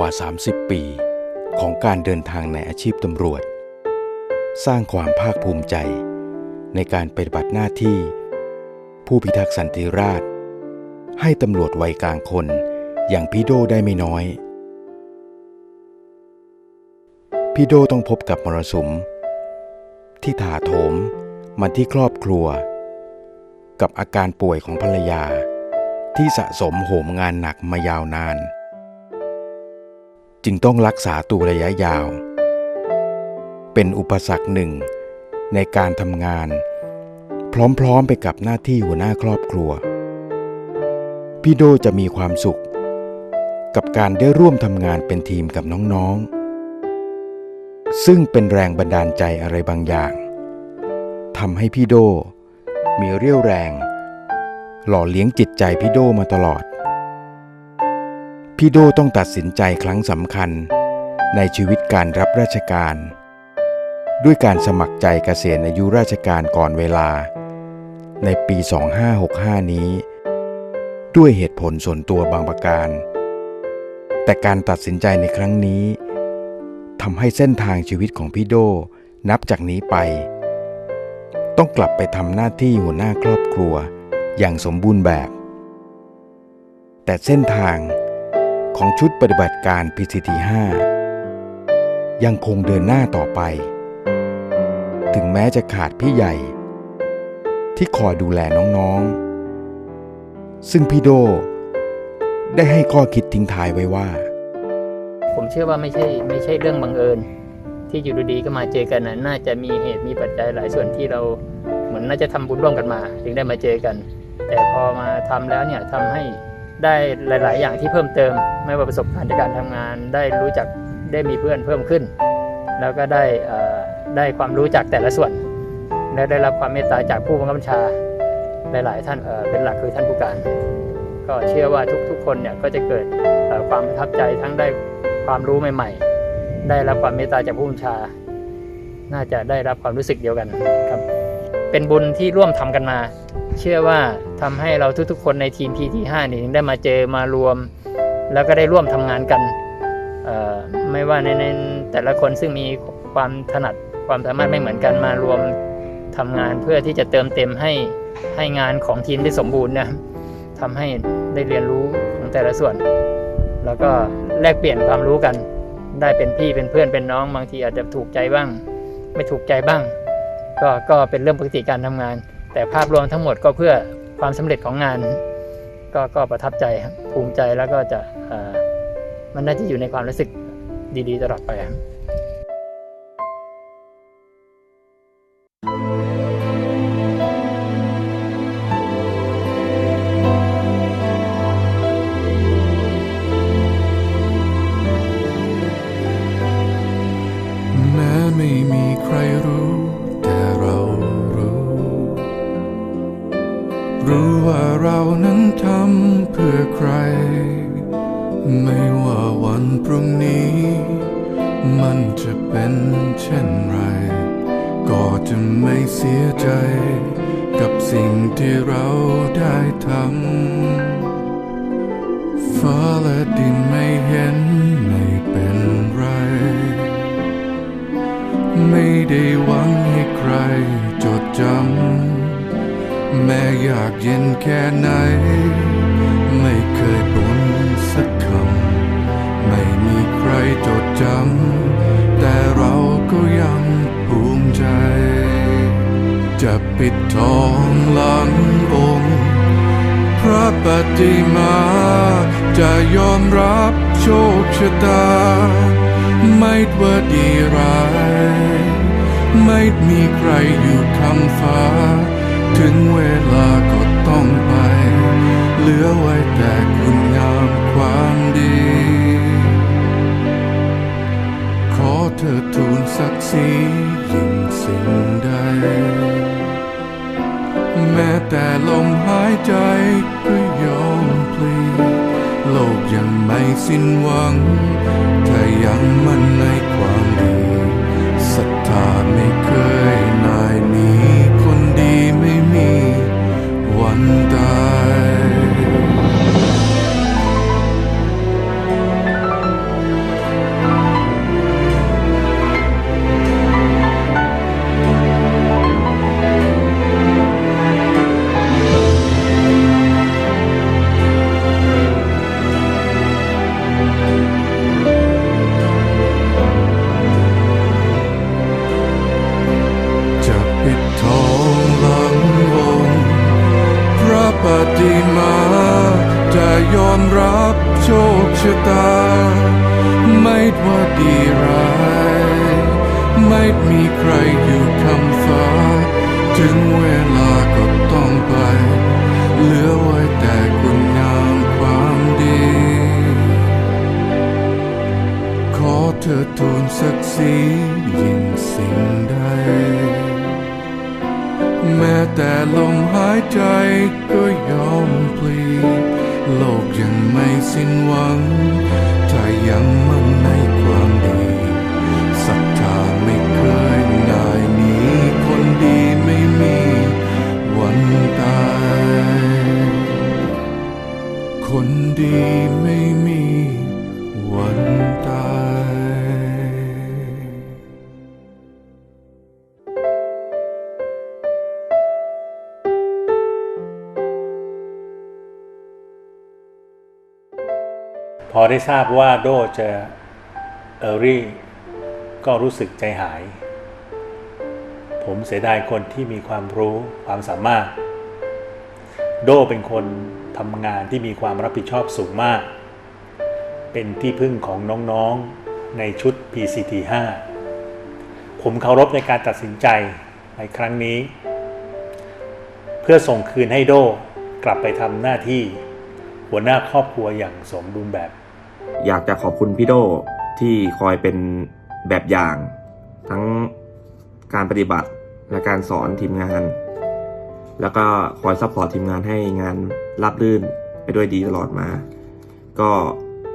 กว่า 30 ปี ของการเดินทางในอาชีพตำรวจ สร้างความภาคภูมิใจ ในการปฏิบัติหน้าที่ ผู้พิทักษ์สันติราษฎร์ให้ตำรวจวัยกลางคนอย่างพี่โดได้ไม่น้อย พี่โดต้องพบกับมรสุม ที่ถาโถมมาที่ครอบครัว กับอาการป่วยของภรรยา ที่สะสมโหมงานหนักมายาวนาน จึงต้องรักษาตัวระยะยาว เป็นอุปสรรคหนึ่ง ในการทำงาน พร้อมๆไปกับหน้าที่หัวหน้าครอบครัว พี่โดจะมีความสุข กับการได้ร่วมทำงานเป็นทีมกับน้องๆ ซึ่งเป็นแรงบันดาลใจอะไรบางอย่างทำให้พี่โดมีเรี่ยวแรง หล่อเลี้ยงจิตใจพี่โดมาตลอด พี่โดต้องตัดสินใจครั้งสำคัญ ในชีวิตการรับราชการ ด้วยการสมัครใจเกษียณอายุราชการก่อนเวลา ในปี 2565 นี้ ด้วยเหตุผลส่วนตัวบางประการ แต่การตัดสินใจในครั้งนี้ทำให้เส้นทางชีวิตของพี่โดนับจากนี้ไป ต้องกลับไปทำหน้าที่หัวหน้าครอบครัวอย่างสมบูรณ์แบบ แต่เส้นทาง ของชุดปฏิบัติการ PCT 5ยังคงเดินหน้าต่อไป ถึงแม้จะขาดพี่ใหญ่ ที่คอยดูแลน้องๆ ซึ่งพี่โด ได้ให้ข้อคิดทิ้งท้ายไว้ว่า ผมเชื่อว่าไม่ใช่ไม่ใช่เรื่องบังเอิญ ที่อยู่ดีๆก็มาเจอกันนะน่าจะมีเหตุมีปัจจัยหลายส่วนที่เราเหมือนน่าจะทำบุญร่วมกันมา ถึงได้มาเจอกัน แต่พอมาทำแล้วเนี่ยทำให้ ได้หลาย ๆ อย่างที่เพิ่มเติม ไม่ว่าประสบการณ์ในการทำงาน ได้รู้จักได้มีเพื่อนเพิ่มขึ้น แล้วก็ได้ได้ความรู้จากแต่ละส่วน และได้รับความเมตตาจากผู้บังคับบัญชาหลาย ๆ ท่านเออเป็นหลักคือท่านผู้การ ก็เชื่อว่าทุก ๆ คนเนี่ยก็จะเกิดความประทับใจทั้งได้ความรู้ใหม่ ๆ ได้รับความเมตตาจากผู้บัญชา น่าจะได้รับความรู้สึกเดียวกันครับ เป็นบุญที่ร่วมทำกันมา เชื่อว่า ทำให้เราทุกๆ คนในทีม PT5 นี่ได้มาเจอมารวม แล้วก็ได้ร่วมทำงานกัน ไม่ว่าในในแต่ละคนซึ่งมีความถนัดความสามารถไม่เหมือนกันมารวมทำงานเพื่อที่จะเติมเต็มให้ให้งานของทีมได้สมบูรณ์นะทำให้ได้เรียนรู้ของแต่ละส่วน แล้วก็แลกเปลี่ยนความรู้กัน ได้เป็นพี่เป็นเพื่อนเป็นน้อง บางทีอาจจะถูกใจบ้าง ไม่ถูกใจบ้าง ก็ก็เป็นเรื่องปกติการทำงาน แต่ภาพรวมทั้งหมดก็เพื่อ ความสำเร็จของงาน ก็ก็ประทับใจครับภูมิใจแล้วก็จะมันน่าจะอยู่ในความรู้สึกดีๆตลอดไปครับ ที่เราได้ทำฟ้าและดินไม่เห็นไม่เป็นไร ไม่ได้หวังให้ใครจดจำแม้อยากเย็นแค่ไหน ปิดทองหลังองค์ พระปฏิมาจะยอมรับโชคชะตา ไม่ว่าดีร้าย ไม่มีใครอยู่คำฟ้า ถึงเวลาก็ต้องไป เหลือไว้แต่คุณงามความดี ขอเธอทูลศักดิ์ศรี แต่ลมหายใจก็ยอมพลีโลกยังไม่สิ้นหวัง ถ้ายังมั่นในความดีศรัทธาไม่เคยนายหนีคนดีไม่มีวันตา ชะตา ไม่ว่าดีร้าย ไม่มีใครอยู่คำฟ้า ถึงเวลาก็ต้องไป เหลือไว้แต่คุณงามความดี ขอเธอทูลศักดิ์ศรียิ่งสิ่งใด แม้แต่ลมหายใจก็ยอมพลี โลกยังไม่สิ้นหวังถ้ายังมั่นใน พอได้ทราบว่าโดจะเออรี่ก็รู้สึกใจหาย ผมเสียดายคนที่มีความรู้ความสามารถ โดเป็นคนทำงานที่มีความรับผิดชอบสูงมาก เป็นที่พึ่งของน้องๆในชุด PCT 5ผมเคารพในการตัดสินใจในครั้งนี้ เพื่อส่งคืนให้โดกลับไปทำหน้าที่ หัวหน้าครอบครัวอย่างสมบูรณ์แบบ อยากจะขอบคุณพี่โดที่คอยเป็นแบบอย่าง ทั้งการปฏิบัติและการสอนทีมงาน แล้วก็คอยซัพพอร์ตทีมงานให้งานราบรื่นไปด้วยดีตลอดมา ก็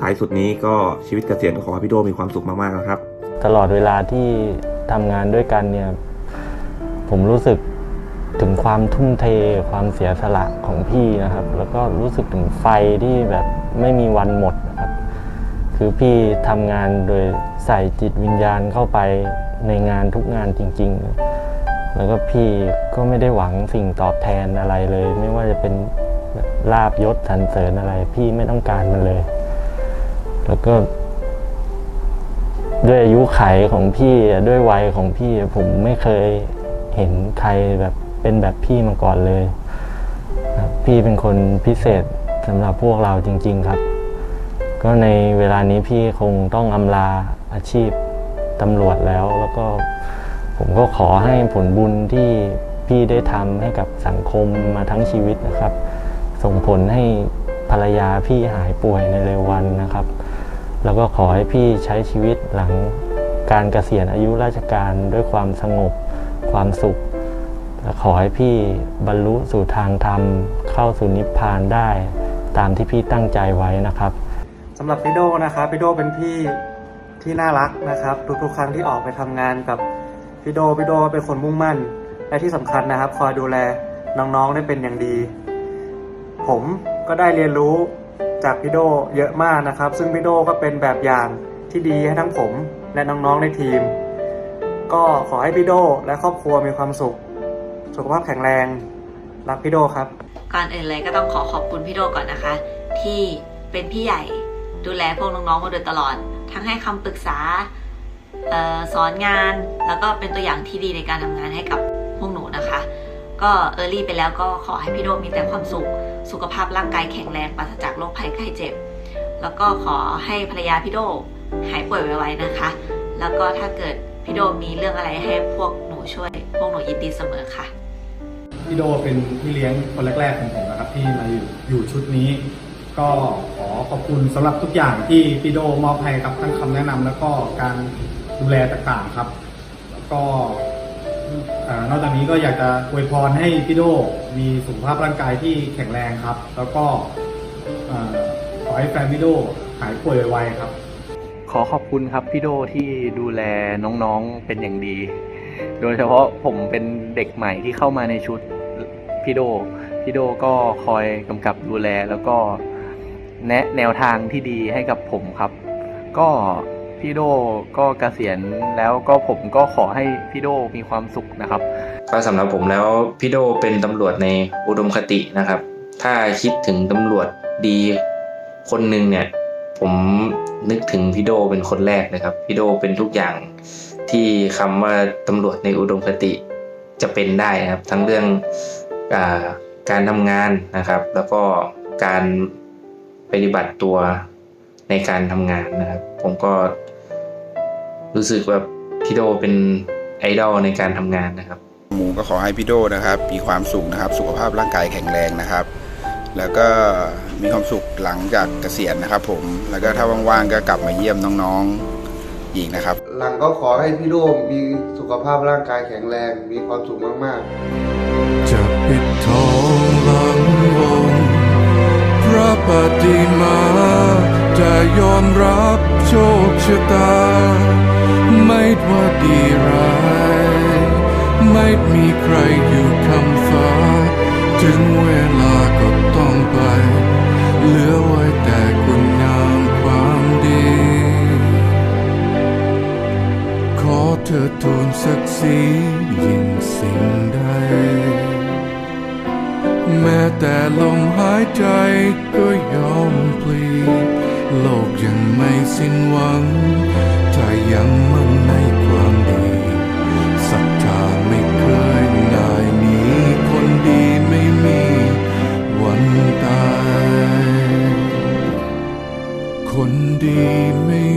ท้ายสุดนี้ก็ชีวิตเกษียณก็ขอให้พี่โดมีความสุขมากๆนะครับ ตลอดเวลาที่ทำงานด้วยกันเนี่ย ผมรู้สึก ถึงความทุ่มเทความเสียสละของพี่นะครับ แล้วก็รู้สึกถึงไฟที่แบบไม่มีวันหมดนะครับ คือพี่ทำงานโดยใส่จิตวิญญาณเข้าไปในงานทุกงานจริง ๆ แล้วก็พี่ก็ไม่ได้หวังสิ่งตอบแทนอะไรเลย ไม่ว่าจะเป็นลาบยศสรรเสริญอะไร พี่ไม่ต้องการมันเลย แล้วก็ ด้วยอายุไขของพี่ด้วยวัยของพี่ผมไม่เคยเห็นใครแบบ เป็นแบบพี่มาก่อนเลยครับพี่เป็นคนพิเศษสำหรับพวกเราจริง ๆครับ ก็ในเวลานี้พี่คงต้องอำลาอาชีพตำรวจแล้ว แล้วก็ผมก็ขอให้ผลบุญที่พี่ได้ทำให้กับสังคมมาทั้งชีวิตนะครับ ส่งผลให้ภรรยาพี่หายป่วยในเร็ววันนะครับ แล้วก็ขอให้พี่ใช้ชีวิตหลังการเกษียณอายุราชการด้วยความสงบความสุข ขอให้พี่บรรลุสู่ทางธรรม เข้าสู่นิพพานได้ตามที่พี่ตั้งใจไว้นะครับสำหรับพี่โดนะครับพี่โดเป็นพี่ที่น่ารักนะครับ ทุกๆครั้งที่ออกไปทำงานกับพี่โดพี่โดเป็นคนมุ่งมั่น และที่สำคัญนะครับ คอยดูแลน้องๆได้เป็นอย่างดี ผมก็ได้เรียนรู้จากพี่โดเยอะมากนะครับ ซึ่งพี่โดก็เป็นแบบอย่างที่ดีให้ทั้งผมและน้องๆในทีม ก็ขอให้พี่โดและครอบครัวมีความสุข สุขภาพแข็งแรง รักพี่โดครับ ก่อนอื่นเลยก็ต้องขอขอบคุณพี่โดก่อนนะคะ ที่เป็นพี่ใหญ่ดูแลพวกน้องๆมาโดยตลอด ทั้งให้คำปรึกษาออสอนงาน แล้วก็เป็นตัวอย่างที่ดีในการทำงานให้กับพวกหนูนะคะ ก็เออรี่ไปแล้วก็ขอให้พี่โดมีแต่ความสุข สุขภาพร่างกายแข็งแรงปราศจากโรคภัยไข้เจ็บ แล้วก็ขอให้ภรรยาพี่โดหายป่วยไวๆนะคะ แล้วก็ถ้าเกิดพี่โดมีเรื่องอะไรให้พวกหนูช่วย พวกหนูยินดีเสมอค่ะ พี่โดเป็นพี่เลี้ยงคนแรกๆของผมนะครับที่มาอยู่อยู่ชุดนี้ ก็ขอขอบคุณสำหรับทุกอย่างที่พี่โดมอบให้ครับทั้งคำแนะนำแล้วก็การดูแลต่างๆครับ แล้วก็เอ่อนอกจากนี้ก็อยากจะอวยพรให้พี่โดมีสุขภาพร่างกายที่แข็งแรงครับ แล้วก็เอ่อขอให้แฟนพี่โดหายป่วยไวๆครับ ขอขอบคุณครับพี่โดที่ดูแลน้องๆเป็นอย่างดี โดยเฉพาะผมเป็นเด็กใหม่ที่เข้ามาในชุดพี่โดพี่โดก็คอยกำกับดูแลแล้วก็แนะแนวทางที่ดีให้กับผมครับ ก็พี่โดก็เกษียณแล้วก็ผมก็ขอให้พี่โดมีความสุขนะครับ ก็สำหรับผมแล้วพี่โดเป็นตำรวจในอุดมคตินะครับ ถ้าคิดถึงตำรวจดีคนหนึ่งเนี่ย ผมนึกถึงพี่โดเป็นคนแรกนะครับพี่โดเป็นทุกอย่าง ที่คำว่าตำรวจในอุดมคติจะเป็นได้นะครับ ทั้งเรื่องอการทำงานนะครับ แล้วก็การปฏิบัติตัวในการทำงานนะครับ ผมก็รู้สึกแบบพี่โดเป็นไอดอลในการทำงานนะครับหมูก็ขอให้พี่โดนะครับ มีความสุขนะครับ สุขภาพร่างกายแข็งแรงนะครับ แล้วก็มีความสุขหลังจากเกษียณนะครับ ผมแล้วก็ถ้าว่างๆก็กลับมาเยี่ยมน้องๆอีกนะครับ หลังก็ขอให้พี่โดมมีสุขภาพร่างกายแข็งแรง มีความสุขมากๆ จะปิดทองหลังลงพระปฏิมาจะยอมรับโชคชะตา ไม่ว่าดีร้าย ไม่มีใครอยู่คำฟ้า ถึงเวลาก็ต้องไป เหลือไว้แต่คุณ เธอทูลศักดิ์ศรียิ่งสิ่งใด แม้แต่ลมหายใจก็ยอมพลีโลกยังไม่สิ้นหวัง ถ้ายังมั่นในความดีศรัทธาไม่เคยนายนี้คนดีไม่มีวันตาย คนดีไม่